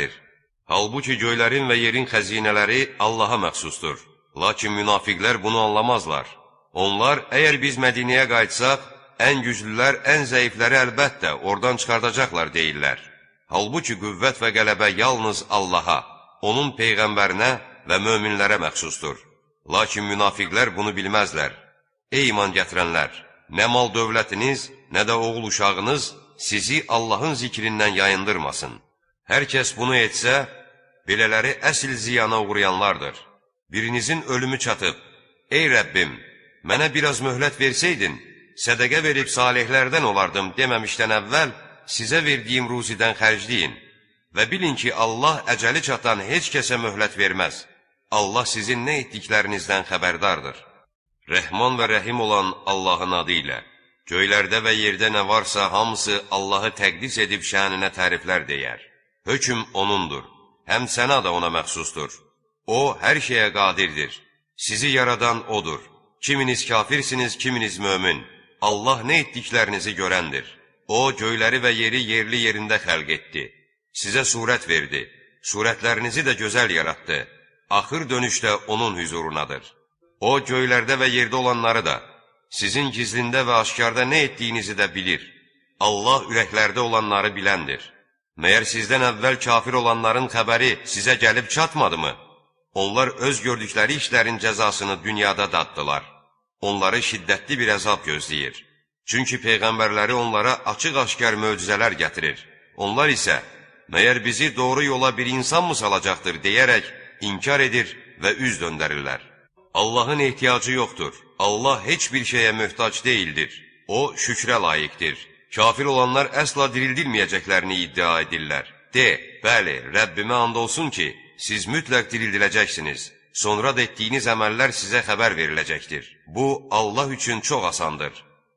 xəbərdir. Halbuki göylərin və yerin xəzinələri Allaha məxsusdur. Lakin münafiqlər bunu anlamazlar. Onlar, əgər biz Mədinəyə qayıtsaq, ən güclülər, ən zəifləri əlbəttə oradan çıxardacaqlar deyirlər. Halbuki qüvvət və qələbə yalnız Allaha, onun peyğəmbərinə və möminlərə məxsusdur. Lakin münafiqlər bunu bilməzlər. Ey iman gətirənlər! Nə mal dövlətiniz, nə də oğul uşağınız sizi Allahın zikrindən yayındırmasın. Hər kəs bunu etsə, belələri əsl ziyana uğrayanlardır. Birinizin ölümü çatıb, Ey Rəbbim, mənə biraz möhlət versəydin, sədəqə verib salihlərdən olardım deməmişdən əvvəl, sizə verdiyim ruzidən xərcləyin və bilin ki, Allah əcəli çatan heç kəsə möhlət verməz. Allah sizin nə etdiklərinizdən xəbərdardır. Rəhman və rəhim olan Allahın adı ilə, göylərdə və yerdə nə varsa hamısı Allahı təqdis edib şəninə təriflər deyər. Hökm O'nundur, həm sənə də ona məxsusdur. O, hər şeyə qadirdir. Sizi yaradan O'dur. Kiminiz kafirsiniz, kiminiz mömin. Allah nə etdiklərinizi görəndir. O, göyləri və yeri yerli yerində xəlq etdi. Sizə surət verdi. Surətlərinizi də gözəl yaratdı. Axır dönüşdə onun hüzurunadır. O, göylərdə və yerdə olanları da, sizin gizlində və aşkarda nə etdiyinizi də bilir. Allah ürəklərdə olanları biləndir. Məyər sizdən əvvəl kafir olanların xəbəri sizə gəlib çatmadımı? Onlar öz gördükləri işlərin cəzasını dünyada daddılar. Onları şiddətli bir əzab gözləyir. Çünki peyğəmbərləri onlara açıq-aşkar möcüzələr gətirir. Onlar isə, məyər bizi doğru yola bir insan mı salacaqdır deyərək inkar edir və üz döndərirlər. Allahın ehtiyacı yoxdur. Allah heç bir şeyə möhtac deyildir. O, şükrə layiqdir. Kafir olanlar əsla dirildilməyəcəklərini iddia edirlər. De, bəli, Rəbbimə and olsun ki, siz mütləq dirildiləcəksiniz. Sonra da etdiyiniz əməllər sizə xəbər veriləcəkdir. Bu, Allah üçün çox asandır.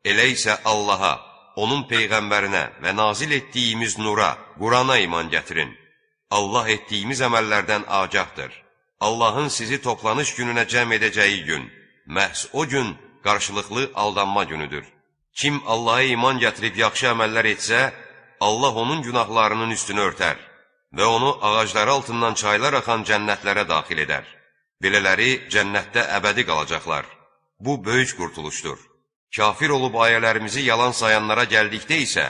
Elə isə Allaha, onun Peyğəmbərinə və nazil etdiyimiz nura, Qurana iman gətirin. Allah etdiyimiz əməllərdən agahdır. Allahın sizi toplanış gününə cəm edəcəyi gün, məhz o gün qarşılıqlı aldanma günüdür. Kim Allaha iman gətirib yaxşı əməllər etsə, Allah onun günahlarının üstünü örtər və onu ağacları altından çaylar axan cənnətlərə daxil edər. Belələri cənnətdə əbədi qalacaqlar. Bu böyük qurtuluşdur. Kafir olub ayələrimizi yalan sayanlara gəldikdə isə,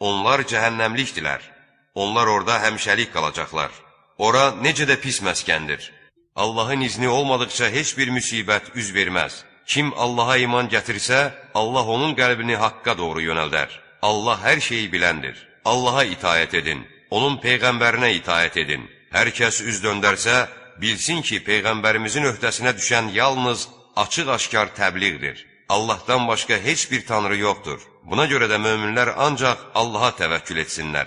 onlar cəhənnəmlikdilər. Onlar orada həmişəlik qalacaqlar. Ora necə də pis məskəndir. Allahın izni olmadıqca heç bir müsibət üz verməz. Kim Allaha iman gətirsə, Allah onun qəlbini haqqa doğru yönəldər. Allah hər şeyi biləndir. Allaha itayət edin, onun Peyğəmbərinə itayət edin. Hər kəs üz döndərsə, bilsin ki, Peyğəmbərimizin öhdəsinə düşən yalnız açıq-aşkar təbliğdir. Allahdan başqa heç bir tanrı yoxdur. Buna görə də möminlər ancaq Allaha təvəkkül etsinlər.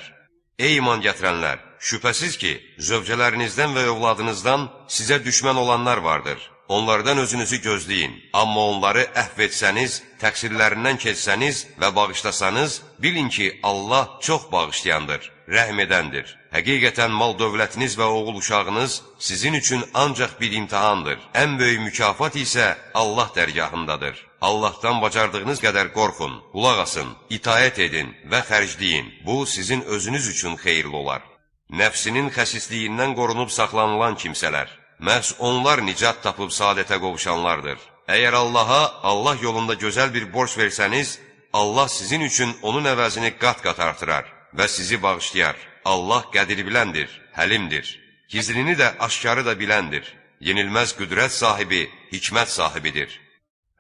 Ey iman gətirənlər! Şübhəsiz ki, zövcələrinizdən və övladınızdan sizə düşmən olanlar vardır. Onlardan özünüzü gözləyin. Amma onları əhv etsəniz, təqsirlərindən keçsəniz və bağışlasanız, bilin ki, Allah çox bağışlayandır, rəhm edəndir. Həqiqətən mal dövlətiniz və oğul uşağınız sizin üçün ancaq bir imtihandır. Ən böyük mükafat isə Allah dərgahındadır. Allahdan bacardığınız qədər qorxun, qulaq asın, itayət edin və xərcləyin. Bu, sizin özünüz üçün xeyirli olar. Nəfsinin xəsisliyindən qorunub saxlanılan kimsələr, məhz onlar nicat tapıb saadətə qovuşanlardır. Əgər Allaha, Allah yolunda gözəl bir borc versəniz, Allah sizin üçün onun əvəzini qat-qat artırar və sizi bağışlayar. Allah qədir biləndir, həlimdir. Gizlini də, aşkarı da biləndir. Yenilməz qüdrət sahibi, hikmət sahibidir.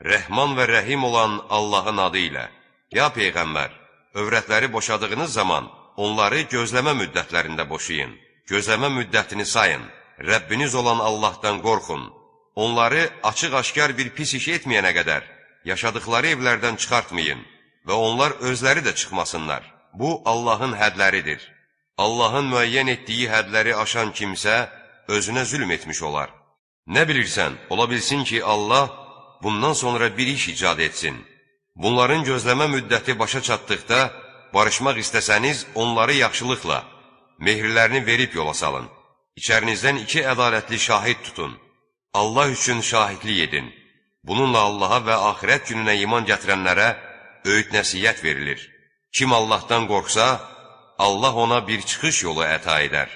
Rəhman və rəhim olan Allahın adı ilə. Ya Peyğəmbər, övrətləri boşadığınız zaman onları gözləmə müddətlərində boşayın. Gözləmə müddətini sayın. Rəbbiniz olan Allahdan qorxun. Onları açıq-aşkar bir pis iş etməyənə qədər yaşadıkları evlərdən çıxartmayın və onlar özləri də çıxmasınlar. Bu, Allahın hədləridir. Allahın müəyyən etdiyi hədləri aşan kimsə özünə zülm etmiş olar. Nə bilirsən, ola bilsin ki, Allah bundan sonra bir iş icad etsin. Bunların gözləmə müddəti başa çatdıqda, barışmaq istəsəniz, onları yaxşılıqla, mehirlərini verib yola salın. İçərinizdən iki ədalətli şahid tutun. Allah üçün şahidlik edin. Bununla Allaha və axirət gününə iman gətirənlərə öyüd nəsiyyət verilir. Kim Allahdan qorxsa, Allah ona bir çıxış yolu əta edər.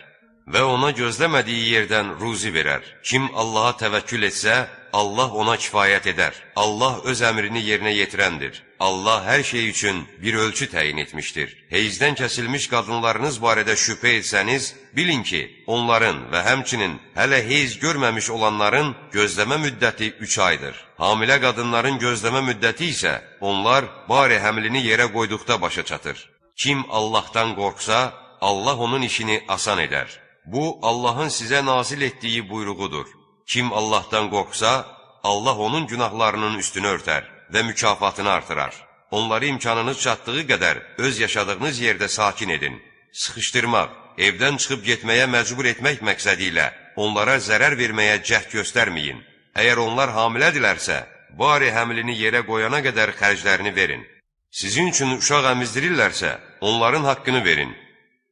və ona gözləmədiyi yerdən ruzi verər. Kim Allaha təvəkkül etsə, Allah ona kifayət edər. Allah öz əmrini yerinə yetirəndir. Allah hər şey üçün bir ölçü təyin etmişdir. Heyzdən kəsilmiş qadınlarınız barədə şübhə etsəniz, bilin ki, onların və həmçinin hələ heyz görməmiş olanların gözləmə müddəti 3 aydır. Hamilə qadınların gözləmə müddəti isə onlar bari həmlini yerə qoyduqda başa çatır. Kim Allahdan qorxsa, Allah onun işini asan edər. Bu, Allahın sizə nazil etdiyi buyruğudur. Kim Allahdan qorxsa, Allah onun günahlarının üstünü örtər və mükafatını artırar. Onları imkanınız çatdığı qədər öz yaşadığınız yerdə sakin edin. Sıxışdırmaq, evdən çıxıb getməyə məcbur etmək məqsədi ilə onlara zərər verməyə cəhd göstərməyin. Əgər onlar hamilədirlərsə, bari həmlini yerə qoyana qədər xərclərini verin. Sizin üçün uşaq əmizdirirlərsə, onların haqqını verin.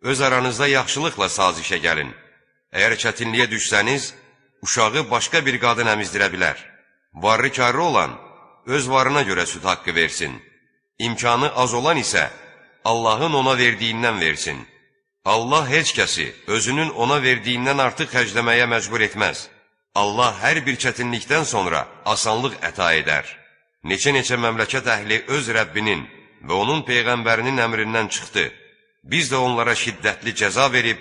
Öz aranızda yaxşılıqla sazişə gəlin. Əgər çətinliyə düşsəniz, uşağı başqa bir qadın əmizdirə bilər. Varlı karı olan öz varına görə süd haqqı versin. İmkanı az olan isə Allahın ona verdiyindən versin. Allah heç kəsi özünün ona verdiyindən artıq xərcləməyə məcbur etməz. Allah hər bir çətinlikdən sonra asanlıq əta edər. Neçə-neçə məmləkət əhli öz Rəbbinin və onun Peyğəmbərinin əmrindən çıxdı. Biz də onlara şiddətli cəza verib,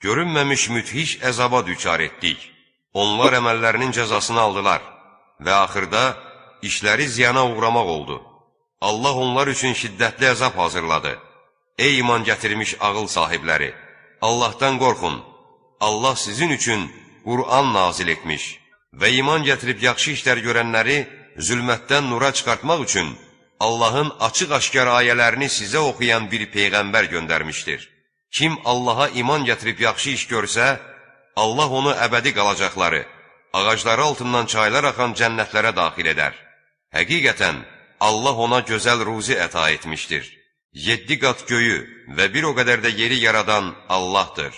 görünməmiş müthiş əzaba düçar etdik. Onlar əməllərinin cəzasını aldılar və axırda işləri ziyana uğramaq oldu. Allah onlar üçün şiddətli əzab hazırladı. Ey iman gətirmiş ağıl sahibləri! Allahdan qorxun! Allah sizin üçün Qur'an nazil etmiş və iman gətirib yaxşı işlər görənləri zülmətdən nura çıxartmaq üçün Allahın açıq-aşkar ayələrini sizə oxuyan bir Peyğəmbər göndərmişdir. Kim Allaha iman gətirib yaxşı iş görsə, Allah onu əbədi qalacaqları, ağacları altından çaylar axan cənnətlərə daxil edər. Həqiqətən, Allah ona gözəl ruzi əta etmişdir. Yeddi qat göyü və bir o qədər də yeri yaradan Allahdır.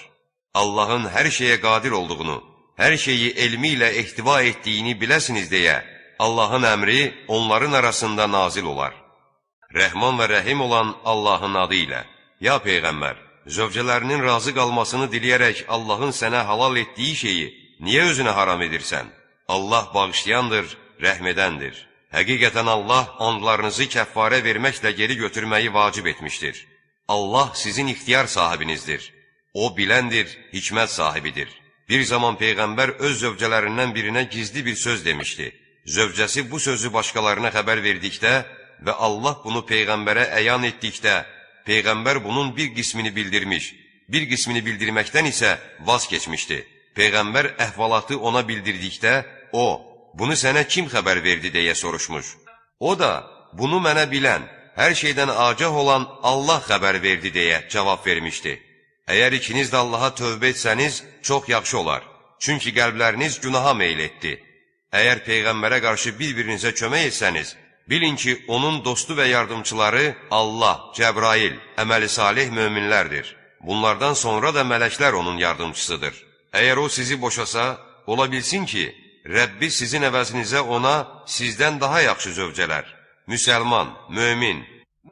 Allahın hər şeyə qadir olduğunu, hər şeyi elmi ilə ehtiva etdiyini biləsiniz deyə, Allahın əmri onların arasında nazil olar. Rəhman və rəhim olan Allahın adı ilə. Ya Peyğəmbər, zövcələrinin razı qalmasını diləyərək Allahın sənə halal etdiyi şeyi niyə özünə haram edirsən? Allah bağışlayandır, rəhmədəndir. Həqiqətən Allah andlarınızı kəffarə verməklə geri götürməyi vacib etmişdir. Allah sizin ixtiyar sahibinizdir. O biləndir, hikmət sahibidir. Bir zaman Peyğəmbər öz zövcələrindən birinə gizli bir söz demişdi. Zövcəsi bu sözü başqalarına xəbər verdikdə və Allah bunu Peyğəmbərə əyan etdikdə, Peyğəmbər bunun bir qismini bildirmiş, bir qismini bildirməkdən isə vaz keçmişdi. Peyğəmbər əhvalatı ona bildirdikdə, o, bunu sənə kim xəbər verdi deyə soruşmuş. O da, bunu mənə bilən, hər şeydən agah olan Allah xəbər verdi deyə cavab vermişdi. Əgər ikiniz də Allaha tövbə etsəniz, çox yaxşı olar. Çünki qəlbləriniz günaha meyl etdi. Əgər Peyğəmbərə qarşı bir-birinizə kömək etsəniz, bilin ki, onun dostu və yardımçıları Allah, Cəbrail, əməli salih möminlərdir. Bunlardan sonra da mələklər onun yardımçısıdır. Əgər o sizi boşasa, ola bilsin ki, Rəbbi sizin əvəzinizə ona sizdən daha yaxşı zövcələr, müsəlman, mömin,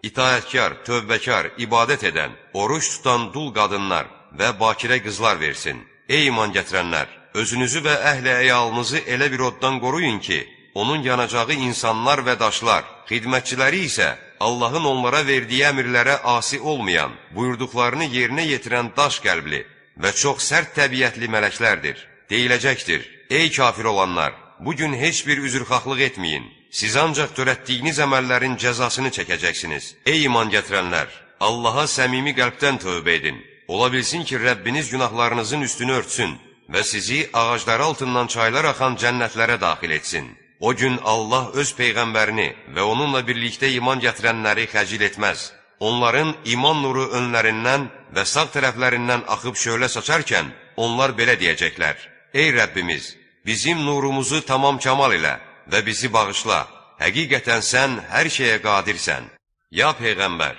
itaətkar, tövbəkar, ibadət edən, oruç tutan dul qadınlar və bakirə qızlar versin. Ey iman gətirənlər! Özünüzü və əhli əyalınızı elə bir oddan qoruyun ki, onun yanacağı insanlar və daşlar, xidmətçiləri isə Allahın onlara verdiyi əmirlərə asi olmayan, buyurduqlarını yerinə yetirən daş qəlbli və çox sərt təbiətli mələklərdir. Deyiləcəkdir, ey kafir olanlar, bugün heç bir üzrxahlıq etməyin, siz ancaq törətdiyiniz əməllərin cəzasını çəkəcəksiniz. Ey iman gətirənlər, Allaha səmimi qəlbdən tövbə edin. Ola bilsin ki, Rəbbiniz günahlarınızın üstünü örtsün və sizi ağacları altından çaylar axan cənnətlərə daxil etsin. O gün Allah öz Peyğəmbərini və onunla birlikdə iman gətirənləri xəcil etməz. Onların iman nuru önlərindən və sağ tərəflərindən axıb şölə saçarkən, onlar belə deyəcəklər. Ey Rəbbimiz, bizim nurumuzu tamam kamal elə və bizi bağışla. Həqiqətən sən hər şeyə qadirsən. Ya Peyğəmbər,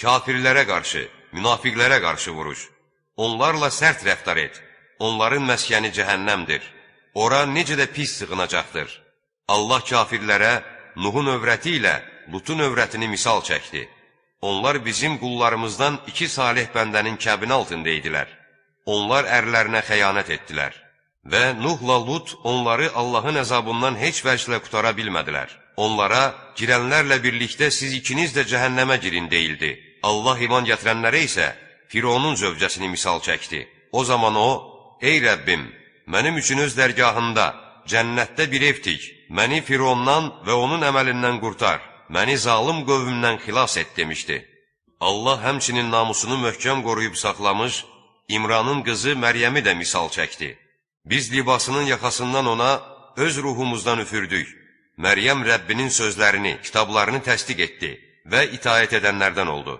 kafirlərə qarşı, münafiqlərə qarşı vuruş. Onlarla sərt rəftar et. Onların məskəni cəhənnəmdir. Ora necə də pis sığınacaqdır. Allah kafirlərə Nuhun övrəti ilə Lutun övrətini misal çəkdi. Onlar bizim qullarımızdan iki salih bəndənin kəbini altında idilər. onlar ərlərinə xəyanət etdilər. Və Nuhla Lut onları Allahın əzabından heç vəclə qutara bilmədilər. Onlara, girənlərlə birlikdə siz ikiniz də cəhənnəmə girin deyildi. Allah iman gətirənlərə isə Fironun zövcəsini misal çəkdi. O zaman o, ey Rəbbim, mənim üçün öz dərgahında, cənnətdə bir ev tik, məni Firondan və onun əməlindən qurtar, məni zalım qövmümdən xilas et demişdi. Allah həmçinin namusunu möhkəm qoruyub saxlamış, İmranın qızı Məryəmi də misal çəkdi. Biz libasının yaxasından ona öz ruhumuzdan üfürdük. Məryəm Rəbbinin sözlərini, kitablarını təsdiq etdi və itaət edənlərdən oldu.